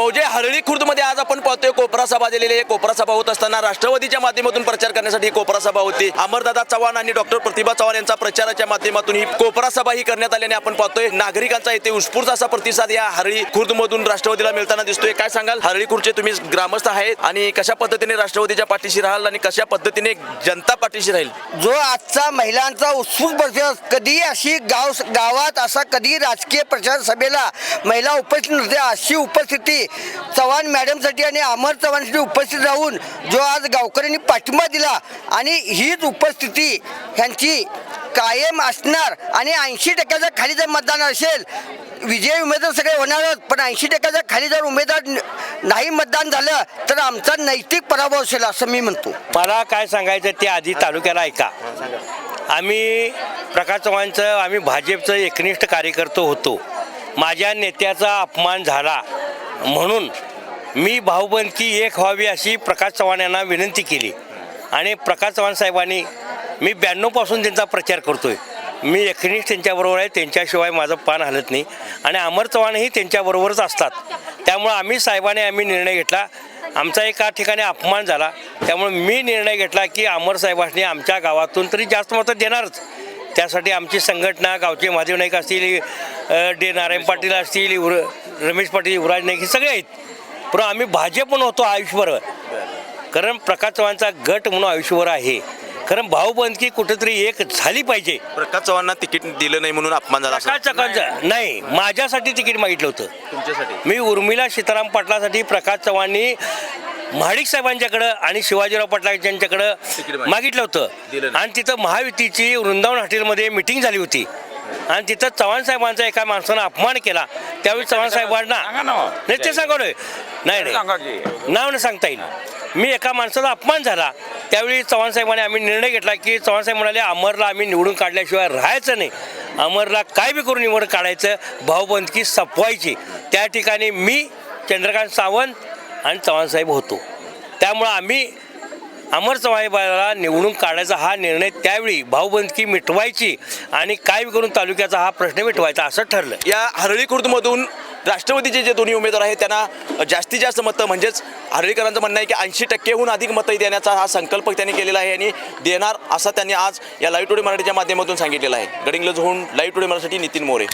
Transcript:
मौजे हरळी खुर्दमध्ये आज आपण पाहतोय कोपरा सभा दिलेली आहे. कोपरा सभा होत असताना राष्ट्रवादीच्या माध्यमातून प्रचार करण्यासाठी ही कोपरा सभा होती. अमरदादा चव्हाण आणि डॉक्टर प्रतिभा चव्हाण यांचा प्रचाराच्या माध्यमातून ही कोपरा सभा ही करण्यात आल्याने आपण पाहतोय नागरिकांचा इथे उत्स्फूर्त असा प्रतिसाद या हरळी खुर्दमधून राष्ट्रवादीला मिळताना दिसतोय. काय सांगाल? हरळी खुर्दचे तुम्ही ग्रामस्थ आहेत आणि कशा पद्धतीने राष्ट्रवादीच्या पाठीशी राहाल आणि कशा पद्धतीने जनता पाठीशी राहील? जो आजचा महिलांचा उत्सुक परिचय कधी अशी गाव गावात असा कधी राजकीय प्रचार सभेला महिला उपस्थित नसते अशी उपस्थिती चव्हाण मॅडमसाठी आणि अमर चव्हाणसाठी उपस्थित राहून जो आज गावकऱ्यांनी पाठिंबा दिला आणि हीच उपस्थिती ह्यांची कायम असणार आणि ऐंशी टक्क्याच्या खाली जर मतदान असेल विजय उमेदवार सगळे होणारच पण ऐंशी टक्क्याच्या खाली जर उमेदवार नाही मतदान झालं तर आमचा नैतिक पराभव असेल असं मी म्हणतो. मला काय सांगायचं ते आधी तालुक्याला ऐका. आम्ही प्रकाश चव्हाणचं आम्ही भाजपचं एकनिष्ठ कार्यकर्ते होतो. माझ्या नेत्याचा अपमान झाला. म्हणून मी भाऊबंदकी एक व्हावी अशी प्रकाश चव्हाण यांना विनंती केली. आणि प्रकाश चव्हाण साहेबांनी मी ब्याण्णवपासून त्यांचा प्रचार करतोय. मी एकनिष्ठ त्यांच्याबरोबर आहे त्यांच्याशिवाय माझं पान हलत नाही. आणि अमर चव्हाणही त्यांच्याबरोबरच असतात. त्यामुळं आम्ही साहेबाने आम्ही निर्णय घेतला. आमचा एका ठिकाणी अपमान झाला. त्यामुळे मी निर्णय घेतला की अमर साहेबांनी आमच्या गावातून तरी जास्त मतं देणारच. त्यासाठी आमची संघटना गावचे महादेव नाईक असतील डी नारायण पाटील असतील युवर रमेश पाटील युवराज नाईक हे सगळे आहेत. पण आम्ही भाजप होतो आयुष्यभर. कारण प्रकाश चव्हाणचा गट म्हणून आयुष्यभर आहे. कारण भाऊबंदकी कुठेतरी एक झाली पाहिजे. प्रकाश चव्हाणांना तिकीट दिलं नाही म्हणून अपमान झाला प्रकाश चव्हाणचं नाही माझ्यासाठी तिकीट मागितलं होतं. तुमच्यासाठी? मी उर्मिला सीताराम पाटलासाठी प्रकाश चव्हाणनी महाडिक साहेबांच्याकडं आणि शिवाजीराव पाटला यांच्याकडं मागितलं. होतं. आणि तिथं महायुतीची वृंदावन हॉटेलमध्ये मिटिंग झाली होती. आणि तिथं चव्हाण साहेबांचा एका माणसानं अपमान केला. त्यावेळी चव्हाण साहेबांना नाही ते सांगवलं नाही नाही. नाव न सांगता येईल. मी एका माणसाचा अपमान झाला. त्यावेळी चव्हाण साहेबांनी आम्ही निर्णय घेतला की चव्हाण साहेब म्हणाले अमरला आम्ही निवडून काढल्याशिवाय राहायचं नाही. अमरला काय बी करून निवड काढायचं? भाऊबंदकी सपवायची. त्या ठिकाणी मी चंद्रकांत सावंत आणि चव्हाण साहेब होतो. त्यामुळं आम्ही अमर चवाईबाला निवडून काढायचा हा निर्णय त्यावेळी भाऊबंदकी मिटवायची आणि काय करून तालुक्याचा हा प्रश्न मिटवायचा असं ठरलं. या हरळी खुर्दमधून राष्ट्रवादीचे जे दोन्ही उमेदवार आहेत त्यांना जास्तीत जास्त मतं म्हणजेच हरळीकरांचं म्हणणं आहे की ऐंशी टक्केहून अधिक मतं देण्याचा हा संकल्प त्यांनी केलेला आहे आणि देणार असा त्यांनी आज या लाईव्ह टुडे मराठीच्या माध्यमातून सांगितलेला आहे. गडिंग्लज होऊन लाईव्ह टुडे मराठीसाठी नितीन मोरे.